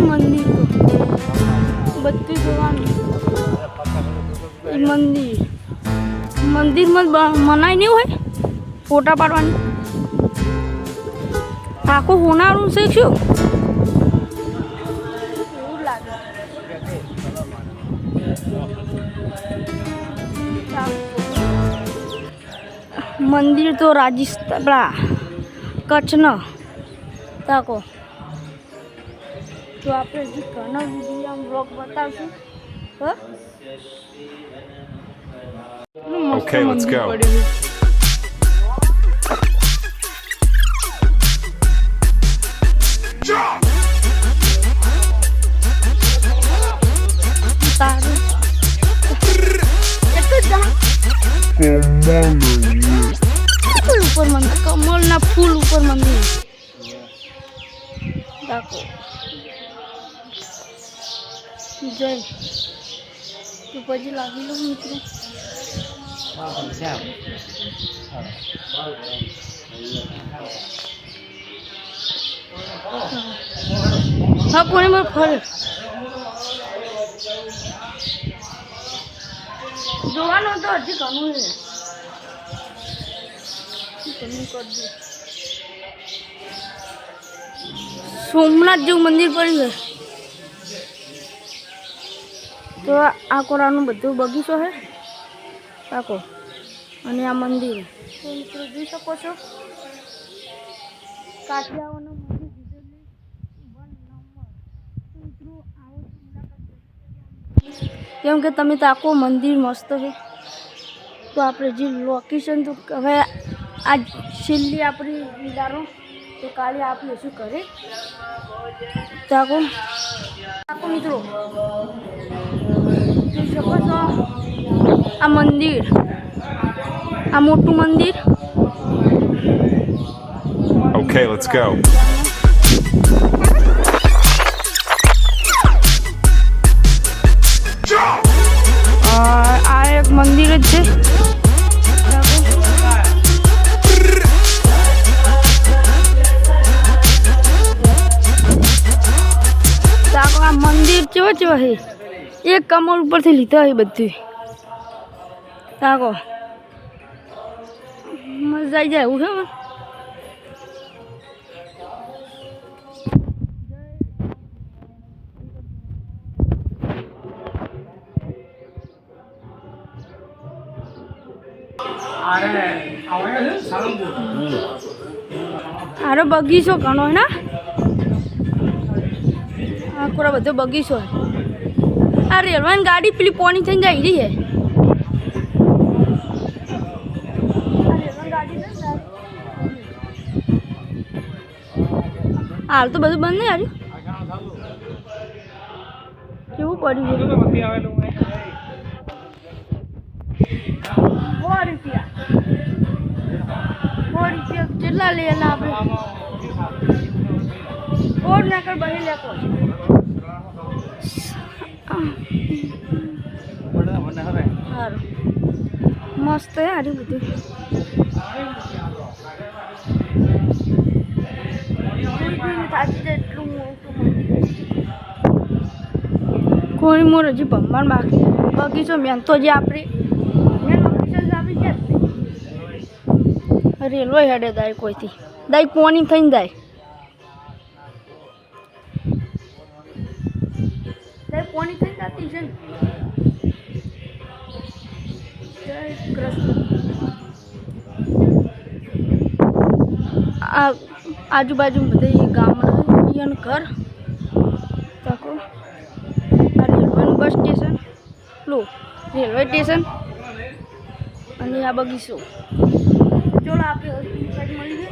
મંદિર તો બધું જોવાનું. મંદિર. મંદિરમાં મનાય નહીં હોય? ફોટા પાડવાની. આખું હોનારું છે શું મંદિર તો રાજસ્થાન કચ્છનો. તાકો. તો આપણે હજી ઘણા વીડિયો બ્લોગ બતાવશું હો મસ્ત Okay, let's મંદિર go. પડેલું. તારું એટલું જ જા. ફૂલ ઉપર મંદિર કમળના ફૂલ ઉપર મંદિર રાખો જય તો પછી લાગી લો મિત્રો હા. કોને મારે ફરે જોવાનું તો હજી ઘણું છે? સોમનાથ જેવું મંદિર પડ્યું છે. તો આ કોરાનું બધું બગીચો છે પાકો. અને આ મંદિર. તો મિત્રો જોઈ શકો છો. કાઠિયાઓનું કેમ કે તમે તો આખું મંદિર મસ્ત છે તો આપણે જે લોકેશન તો હવે આ છેલ્લી આપણી વિદારો તો કાલે આપણે શું કરે? તો આખું આખું મિત્રો. જોઈ શકો છો? આ મંદિર. આ મોટું મંદિર. Okay, let's go. મંદિર ચો ચો હે એક કમળ ઉપરથી લીધો હે બધું. તાકો મજા આવી જાય એવું છે? આરો બગીચો ઘણો હે ને? આ પૂરા બધો બગીચો આ રેલવાની ગાડી પેલી પોની થઈને જાય રહી છે હાલ તો બધું બંધ નહીં આવ્યું? કેવું પડ્યું છે? કેટલા લેલા આપણે? ઓર ના કર બહી લેતો મસ્ત હારી બધું. કોઈ મોર હજી ભમણ બાકી. બગીચો મેન તો જે આપણી મેન છે રેલવે હેડે દાય કોઈથી. દાય કોની થઈને જાય પોણી જતી છે જય કૃષ્ણ. આજુબાજુ બધે ગામડા ઈયન ઘર તકો રેલવેનું બસ સ્ટેશન, લો, રેલવે સ્ટેશન, અને આ બગીચો. ચલો આપણે સાઈડ મળી ગઈ